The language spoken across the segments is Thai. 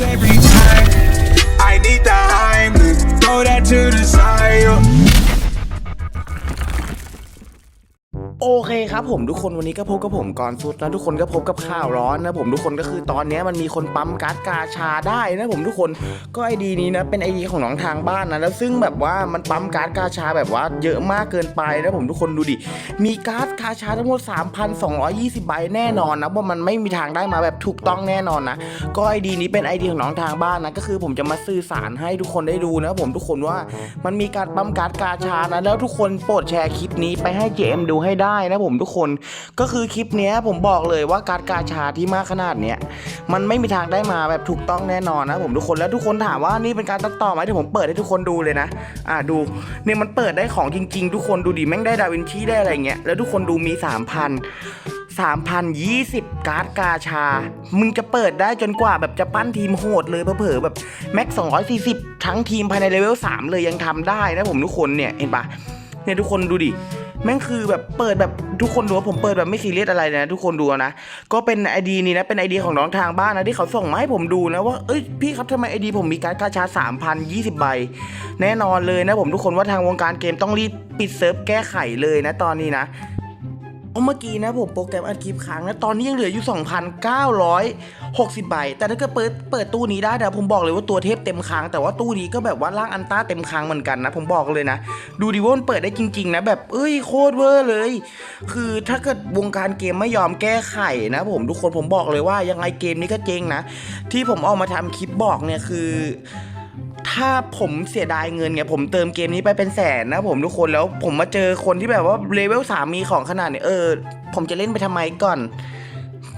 every time. I need the Heimlich, throw that to the side. โอเคครับผมทุกคนวันนี้ก็พบกับผมก่อนสุดแล้วทุกคนก็พบกับข่าวร้อนนะผมทุกคนก็คือตอนนี้มันมีคนปั๊มการ์ดกาชาได้นะผมทุกคนก็ไอดีนี้นะเป็นไอดีของน้องทางบ้านนะแล้วซึ่งแบบว่ามันปั๊มการ์ดกาชาแบบว่าเยอะมากเกินไปนะผมทุกคนดูดิ มีการ์ดกาชาทั้งหมด 3,220 ใบแน่นอนนะว่ามันไม่มีทางได้มาแบบถูกต้องแน่นอนนะก็ไอดีนี้เป็นไอดีของน้องทางบ้านนะก็คือผมจะมาสื่อสารให้ทุกคนได้ดูนะผมทุกคนว่ามันมีการปั๊มการ์ดกาชานะแล้วทุกคนโปรดแชร์คลิปนี้ไปให้ JM ดูให้ได้นะผมทุกคนก็คือคลิปเนี้ยผมบอกเลยว่าการ์ดกาชาที่มากขนาดเนี้ยมันไม่มีทางได้มาแบบถูกต้องแน่นอนนะผมทุกคนแล้วทุกคนถามว่านี่เป็นการตัดต่อไหมเดี๋ยวผมเปิดให้ทุกคนดูเลยนะอ่าดูเนี่ยมันเปิดได้ของจริง ๆ ทุกคนดูดิแม่งได้ดาวินชีได้อะไรเงี้ยแล้วทุกคนดูมี 3,000 3,020 การ์ดกาชา มึงจะเปิดได้จนกว่าแบบจะปั้นทีมโหดเลยเผลอๆแบบแม็ก 240 ทั้งทีมภายในเลเวล 3 เลยยังทำได้นะผมทุกคนเนี่ย เห็นปะเนี่ยทุกคนดูดิ แม่งคือแบบเปิดแบบทุกคนดูว่าผมเปิดแบบไม่ซีเรียสอะไรนะ ทุกคนดูนะ ก็เป็นไอดีนี้นะ เป็นไอดีของน้องทางบ้านนะที่เขาส่งมาให้ผมดูนะว่า เอ้ยพี่ครับทำไมไอดีผมมีการดกาชา3,020 ใบ แน่นอนเลยนะผมทุกคนว่าทางวงการเกมต้องรีบปิดเซิร์ฟแก้ไขเลยนะตอนนี้นะ เพราะเมื่อกี้นะผมโปรแกรมอัดคลิปค้างนะตอนนี้ยังเหลืออยู่ 2,960 ใบ แต่ถ้าเกิดเปิดเปิดตู้นี้ได้เดี๋ยวผมบอกเลยว่าตัวเทพเต็มค้าง แต่ว่าตู้นี้ก็แบบว่าร่างอันต้าเต็มค้างเหมือนกันนะ ผมบอกเลยนะ ดูดิว่ามันเปิดได้จริง ๆ นะ แบบเอ้ยโคตรเวอร์เลย คือถ้าเกิดวงการเกมไม่ยอมแก้ไขนะ ผมทุกคนผมบอกเลยว่ายังไงเกมนี้ก็เจ๊งนะ ที่ผมเอามาทำคลิปบอกเนี่ยคือ ถ้าผมเสียดายเงินเนี่ยผมเติมเกมนี้ไปเป็นแสนนะผมทุกคนแล้วผมมาเจอคนที่แบบว่าเลเวลสามีของขนาดเนี่ยเออ ผมจะเล่นไปทำไมก่อน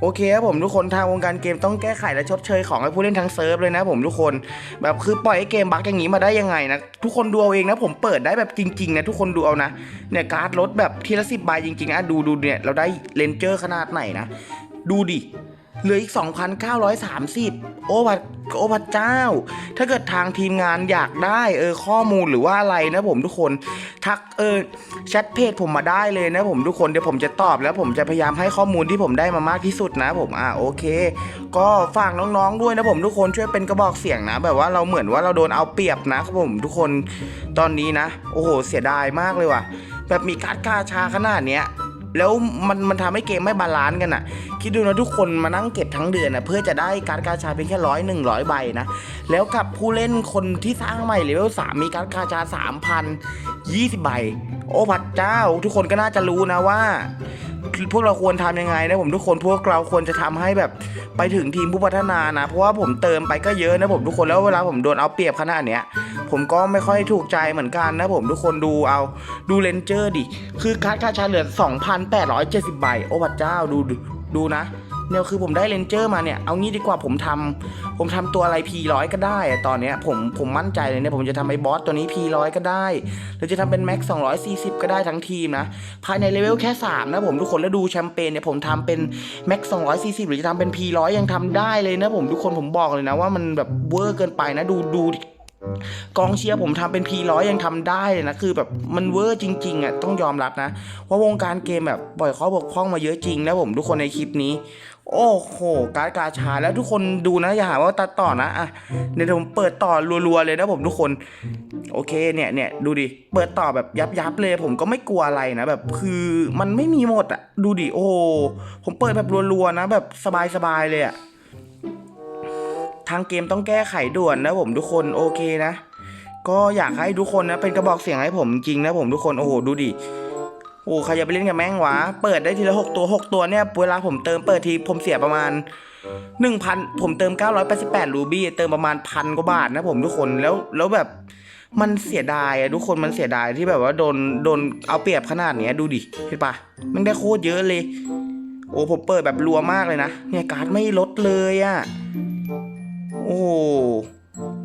โอเคครับผมทุกคนทางวงการเกมต้องแก้ไขและชดเชยของให้ผู้เล่นทั้งเซิร์ฟเลยนะผมทุกคนแบบคือปล่อยให้เกมบั๊กอย่างนี้มาได้ยังไงนะทุกคนดูเอาเองนะผมเปิดได้แบบจริงๆนะทุกคนดูเอานะเนี่ยการ์ดลดแบบทีละสิบใบจริงๆนะดูดูเนี่ยเราได้เลนเจอร์ขนาดไหนนะดูดิ เหลืออีก 2,930 โอ้พัดโอ้พระเจ้า ถ้าเกิดทางทีมงานอยากได้เออข้อมูลหรือว่าอะไรนะผมทุกคนทักเออแชทเพจผมมาได้เลยนะผมทุกคนเดี๋ยวผมจะตอบแล้วผมจะพยายามให้ข้อมูลที่ผมได้มามากที่สุดนะผมอ่าโอเค ก็ฝากน้องๆด้วยนะผมทุกคนช่วยเป็นกระบอกเสียงนะ แบบว่าเราเหมือนว่าเราโดนเอาเปรียบนะครับผมทุกคนตอนนี้นะ โอ้โหเสียดายมากเลยว่ะ แบบมีการ์ดกาชาขนาดเนี้ย แล้วมันมันทำให้เกมไม่บาลานซ์กันอะคิดดูนะทุกคนมานั่งเก็บทั้งเดือนนะเพื่อจะได้การดกาชาเพียงแค่ร้อยหนึ่งร้อยใบนะ แล้วกับผู้เล่นคนที่สร้างใหม่เลเวลสามมีการดกาชาสามพัน ยี่สิบใบ โอ้พระเจ้า ทุกคนก็น่าจะรู้นะว่า พวกเราควรทำยังไงนะผมทุกคนพวกเราควรจะทำให้แบบไปถึงทีมผู้พัฒนานะ เพราะว่าผมเติมไปก็เยอะนะผมทุกคนแล้วเวลาผมโดนเอาเปรียบขนาดเนี้ยผมก็ไม่ค่อยถูกใจเหมือนกันนะผมทุกคนดูเอาดูเลนเจอร์ดิคือการ์ดค่าชาเหลือ 2,870 ใบ โอ้พระเจ้าดูดูนะ เนี่ยคือผมได้เลนเจอร์มาเนี่ย เอางี้ดีกว่าผมทำผมทำตัวอะไร P100 ก็ได้ตอนเนี้ยผมผมมั่นใจเลยเนี่ยผมจะทำไอ้บอสตัวนี้ P100 ก็ได้ หรือจะทำเป็นแม็ก240 ก็ได้ทั้งทีมนะ ภายในเลเวลแค่ 3 นะผมทุกคนแล้วดูแชมเปญเนี่ยผมทำเป็นแม็ก240 หรือจะทำเป็น P100 ยังทำได้เลยนะผมทุกคนผมบอกเลยนะว่ามันแบบเวอร์เกินไปนะดูดูกองเชียร์ผมทำเป็น P100 ยังทำได้เลยนะ คือแบบมันเวอร์จริงๆอะต้องยอมรับนะ ว่าวงการเกมแบบปล่อยข้อบกพร่องมาเยอะจริงนะผมทุกคนในคลิปนี้ โอ้โห การดกาชาแล้วทุกคนดูนะ อย่าหาว่าตัดต่อนะอะเดี๋ยวผมเปิดต่อรัวๆเลยนะผมทุกคน โอเคเนี่ยเนี่ยดูดิ เปิดต่อแบบยับๆเลย ผมก็ไม่กลัวอะไรนะ แบบคือมันไม่มีหมดอะ ดูดิ โอ้ผมเปิดแบบรัวๆนะ แบบสบายๆเลยอะ ทางเกมต้องแก้ไขด่วนนะผมทุกคนโอเคนะ ก็อยากให้ทุกคนนะเป็นกระบอกเสียงให้ผมจริงนะผมทุกคนโอ้โหดูดิ โอ้ใครจะไปเล่นกับแม่งวะ เปิดได้ทีละหกตัวหกตัวเนี่ยเวลาผมเติมเปิดทีผมเสียประมาณหนึ่งพันผมเติมเก้าร้อยแปดสิบแปดรูบี้เติมประมาณพันกว่าบาทนะผมทุกคนแล้วแล้วแบบมันเสียดายอะทุกคนมันเสียดายที่แบบว่าโดนโดนเอาเปรียบขนาดเนี้ยดูดิเห็นปะมันได้โคตรเยอะเลย โอ้ผมเปิดแบบรัวมากเลยนะเนี่ยการ์ดไม่ลดเลยอะโอ้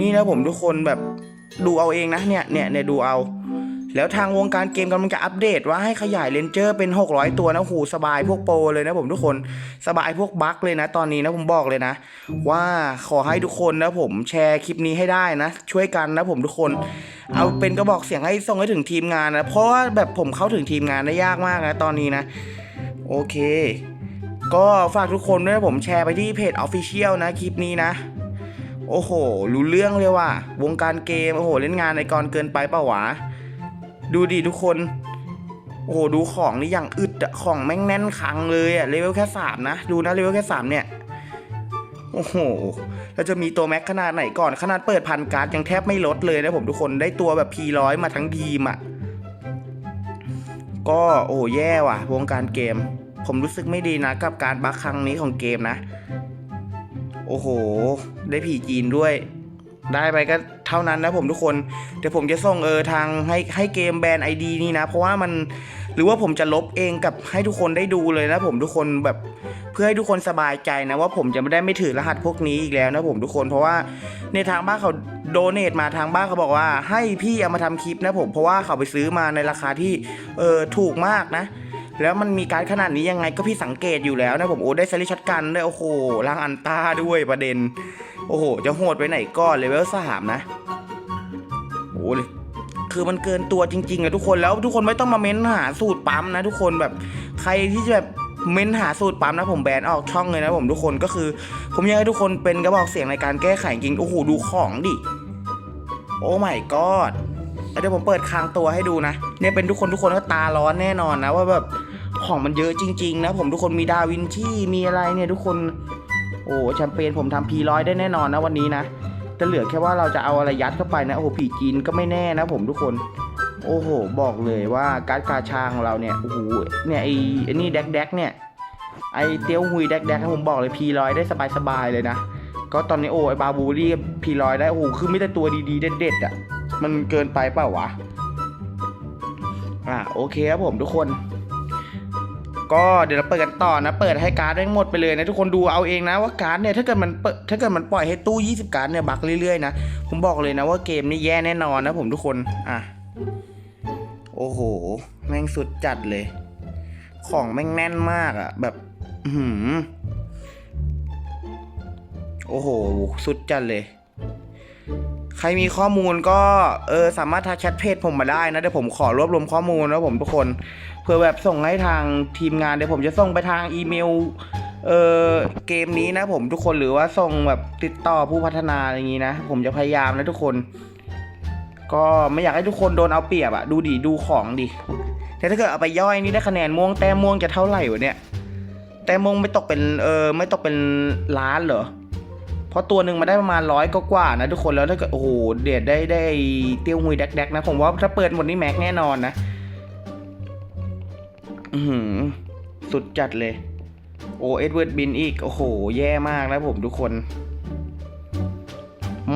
นี่นะผมทุกคนแบบดูเอาเองนะเนี่ยเนี่ยเนี่ยดูเอา แล้วทางวงการเกมกำลังจะอัปเดตว่าให้ขยายเลนเจอร์เป็น 600 ตัวนะโอ้โหสบายพวกโปรเลยนะผมทุกคนสบายพวกบั๊กเลยนะ ตอนนี้นะผมบอกเลยนะ ว่าขอให้ทุกคนนะผมแชร์คลิปนี้ให้ได้นะ ช่วยกันนะผมทุกคน เอาเป็นกระบอกเสียงให้ส่งให้ถึงทีมงานนะ เพราะว่าแบบผมเข้าถึงทีมงานได้ยากมากนะตอนนี้นะ โอเค ก็ฝากทุกคนด้วยผมแชร์ไปที่เพจ Official นะคลิปนี้นะโอ้โห รู้เรื่องเลยว่ะ วงการเกม โอ้โห เล่นงานในกรเกินไปเปล่าวะ ดูดิทุกคน โอ้โหดูของนี่อย่างอึดอะของแม่งแน่นคังเลยอะเลเวลแค่สามนะ ดูนะเลเวลแค่สามเนี่ย โอ้โหแล้วจะมีตัวแม็กขนาดไหนก่อน ขนาดเปิดพันการ์ดยังแทบไม่ลดเลยนะผมทุกคนได้ตัวแบบพีร้อยมาทั้งทีมอะก็โอ้แย่ว่ะ วงการเกม ผมรู้สึกไม่ดีนะ กับการบัคครั้งนี้ของเกมนะ โอ้โห ได้ผีจีนด้วย ได้ไปก็เท่านั้นนะผมทุกคน เดี๋ยวผมจะส่งเออทางให้ให้เกมแบนไอดีนี่นะ เพราะว่ามันหรือว่าผมจะลบเองกับให้ทุกคนได้ดูเลยนะผมทุกคนแบบเพื่อให้ทุกคนสบายใจนะว่าผมจะไม่ได้ไม่ถือรหัสพวกนี้อีกแล้วนะผมทุกคนเพราะว่าในทางบ้านเขาโดเนทมาทางบ้านเขาบอกว่า ให้พี่เอามาทำคลิปนะผมเพราะว่าเขาไปซื้อมาในราคาที่เออถูกมากนะ แล้วมันมีการขนาดนี้ยังไงก็พี่สังเกตอยู่แล้วนะผมโอ้ได้สลิช็อตกันด้วยโอ้โหล้างอันต้าด้วยประเด็น โอ้โห จะโหดไปไหนก้อนเลเวลสามนะโอ้เลยคือมันเกินตัวจริงๆอะทุกคนแล้วทุกคนไม่ต้องมาเม้นหาสูตรปั๊มนะทุกคนแบบใครที่จะแบบเม้นหาสูตรปั๊มนะผมแบนออกช่องเลยนะผมทุกคนก็คือ ผมอยากให้ทุกคนเป็นกระบอกเสียงในการแก้ไขจริงโอ้โหดูของดิโอ้ my god เดี๋ยวผมเปิดคางตัวให้ดูนะเนี่ยเป็นทุกคนทุกคนก็ตาร้อนแน่นอนนะว่าแบบ ของมันเยอะจริง ๆ นะผมทุกคนมีดาวินชี่มีอะไรเนี่ยทุกคนโอ้แชมเปญผมทำพีร้อยได้แน่นอนนะวันนี้นะแต่เหลือแค่ว่าเราจะเอาอะไรยัดเข้าไปนะโอ้โหผีจีนก็ไม่แน่นะผมทุกคน โอ้โห บอกเลยว่าการ์ดกาชาของเราเนี่ยโอ้โหเนี่ยไอ้ไอ้นี่แดกแดกเนี่ยไอ้เตี้ยวหุยแดกแดกผมบอกเลยพีร้อยได้สบายๆเลยนะก็ตอนนี้โอ้ไอ้บาบูรี่พีร้อยได้โอ้โหคือไม่แต่ตัวดีๆเด็ดๆอะมันเกินไปเปล่าวะอะโอเคครับผมทุกคน ก็เดี๋ยวเราเปิดกันต่อนะ เปิดให้การ์ดได้หมดไปเลยนะ ทุกคนดูเอาเองนะว่าการ์ดเนี่ยถ้าเกิดมันเปิดถ้าเกิดมันปล่อยให้ตู้ 20 การ์ดเนี่ยบักเรื่อยๆนะ ผมบอกเลยนะว่าเกมนี้แย่แน่นอนนะผมทุกคน อะ โอ้โห แม่งสุดจัดเลย ของแม่งแน่นมากอะแบบหือโอ้โห สุดจัดเลย รมีข้อมูลก็เออสามารถทักแชทเพจผมมาได้นะเดี๋ยวผมขอรวบรวมข้อมูลนะผมทุกคนเพื่อแบบส่งให้ทางทีมงานเดี๋ยวผมจะส่งไปทางอีเมลเออเกมนี้นะผมทุกคนหรือว่าส่งแบบติดต่อผู้พัฒนาอะไรอย่างนี้นะ ผมจะพยายามนะทุกคน ก็ไม่อยากให้ทุกคนโดนเอาเปรียบอะดูดิดูของดิแต่ถ้าเกิดเอาไปย่อยนี่ได้คะแนนม่วงแต้มม่วงจะเท่าไหร่วะเนี่ยแต้มม่วงไม่ตกเป็นเออไม่ตกเป็นล้านเหรอ เพราะตัวหนึ่งมาได้ประมาณร้อยกว่านะทุกคนแล้วถ้าเกิดโอ้โหเดียดได้ได้เตี้ยวหุยแดกๆนะผมว่าถ้าเปิดหมดนี่แม็กแน่นอนนะอือหือสุดจัดเลย โอเอ็ดเวิร์ดบินอีก โอ้โห แย่มากนะผมทุกคน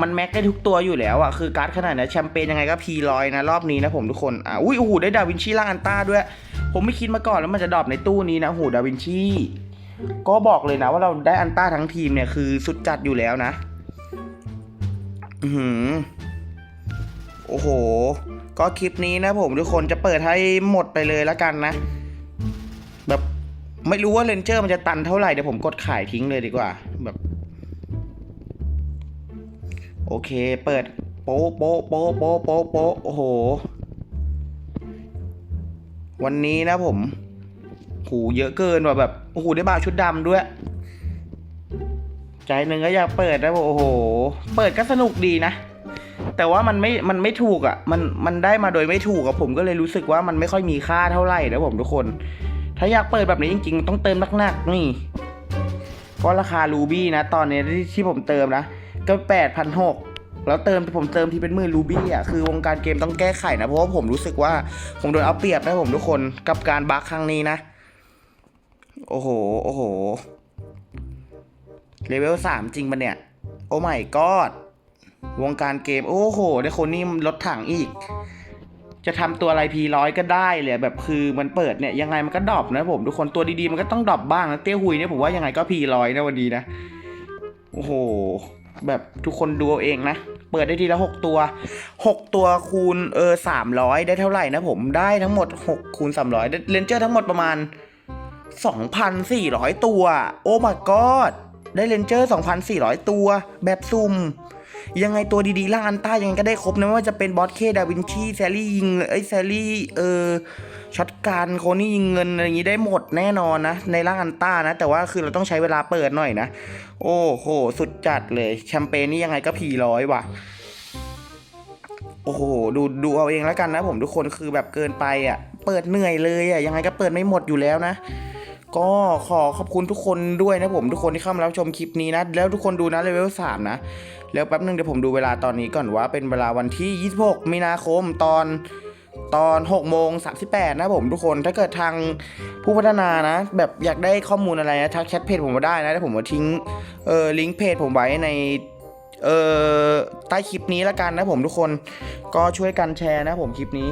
มันแม็กได้ทุกตัวอยู่แล้วอะคือการ์ดขนาดนี้แชมเปญยังไงก็พีลอยนะ รอบนี้นะผมทุกคนอะอุ้ยโอ้โหได้ดาวินชีล่างอันต้าด้วย ผมไม่คิดมาก่อนแล้วมันจะดรอปในตู้นี้นะโอ้โหดาวินชี ก็บอกเลยนะว่าเราได้อันต้าทั้งทีมเนี่ยคือสุดจัดอยู่แล้วนะ อือหือโอ้โห ก็คลิปนี้นะผมทุกคนจะเปิดให้หมดไปเลยแล้วกันนะ แบบไม่รู้ว่าเลนเจอร์มันจะตันเท่าไหร่เดี๋ยวผมกดขายทิ้งเลยดีกว่า แบบ โอเค เปิดโป๊โป๊ะโป๊ะโป๊ะโป๊ะโป๊ะโอ้โห วันนี้นะผม โหเยอะเกินว่ะแบบโอ้โหได้บาชุดดำด้วย ใจหนึ่งก็อยากเปิดนะโอ้โห เปิดก็สนุกดีนะ แต่ว่ามันไม่มันไม่ถูกอะ มันมันได้มาโดยไม่ถูกอะผมก็เลยรู้สึกว่ามันไม่ค่อยมีค่าเท่าไหร่นะผมทุกคน ถ้าอยากเปิดแบบนี้จริง ๆ ต้องเติมหนักๆนี่ก็ราคารูบี้นะ ตอนนี้ที่ที่ผมเติมนะ ก็แปดพันหกแล้วเติมผมเติมที่เป็นมื่นรูบี้อะคือวงการเกมต้องแก้ไขนะ เพราะว่าผมรู้สึกว่าผมโดนเอาเปรียบนะผมทุกคนกับการบัคครั้งนี้นะ โอ้โห โอ้โห เลเวลสามจริงปะเนี่ย โอ้ไม่กอดวงการเกม โอ้โหได้คนนี้รถถังอีก จะทำตัวอะไรพีร้อยก็ได้เลยแบบคือมันเปิดเนี่ยยังไงมันก็ดรอปนะผมทุกคนตัวดีๆมันก็ต้องดรอปบ้างนะเตี้ยหุยเนี่ยผมว่ายังไงก็พีร้อยนะวันนี้นะ โอ้โห แบบทุกคนดูเอาเองนะ เปิดได้ทีละหกตัวหกตัวคูณเออสามร้อยได้เท่าไหร่นะผมได้ทั้งหมดหกคูณสามร้อยเลนเจอร์ทั้งหมดประมาณ สองพันสี่ร้อยตัว โอ้ my god ได้เลนเจอร์สองพันสี่ร้อยตัว แบบซุ่ม ยังไงตัวดีๆล่างอันต้ายังไงก็ได้ครบนะไม่ว่าจะเป็นบอสเคดาวินชีแซลลี่ยิงเอ้ยแซลลี่เออช็อตการโคนี่ยิงเงินอะไรอย่างงี้ได้หมดแน่นอนนะ ในร่างอันต้านะ แต่ว่าคือเราต้องใช้เวลาเปิดหน่อยนะ โอ้โห สุดจัดเลยแชมเปญนี่ยังไงก็ผีร้อยว่ะโอ้โหดูดูเอาเองแล้วกันนะผมทุกคนคือแบบเกินไปอะ เปิดเหนื่อยเลยอะยังไงก็เปิดไม่หมดอยู่แล้วนะ ก็ขอขอบคุณทุกคนด้วยนะผมทุกคนที่เข้ามารับชมคลิปนี้นะ แล้วทุกคนดูนะเลเวลสามนะ แล้วแป๊บนึงเดี๋ยวผมดูเวลาตอนนี้ก่อนว่าเป็นเวลาวันที่ 26 มีนาคมตอนตอน6โมง38นะผมทุกคนถ้าเกิดทางผู้พัฒนานะ แบบอยากได้ข้อมูลอะไรนะทักแชทเพจผมมาได้นะแล้วผมมาทิ้งเออลิงก์เพจผมไว้ในเออใต้คลิปนี้ละกันนะผมทุกคนก็ช่วยกันแชร์นะผมคลิปนี้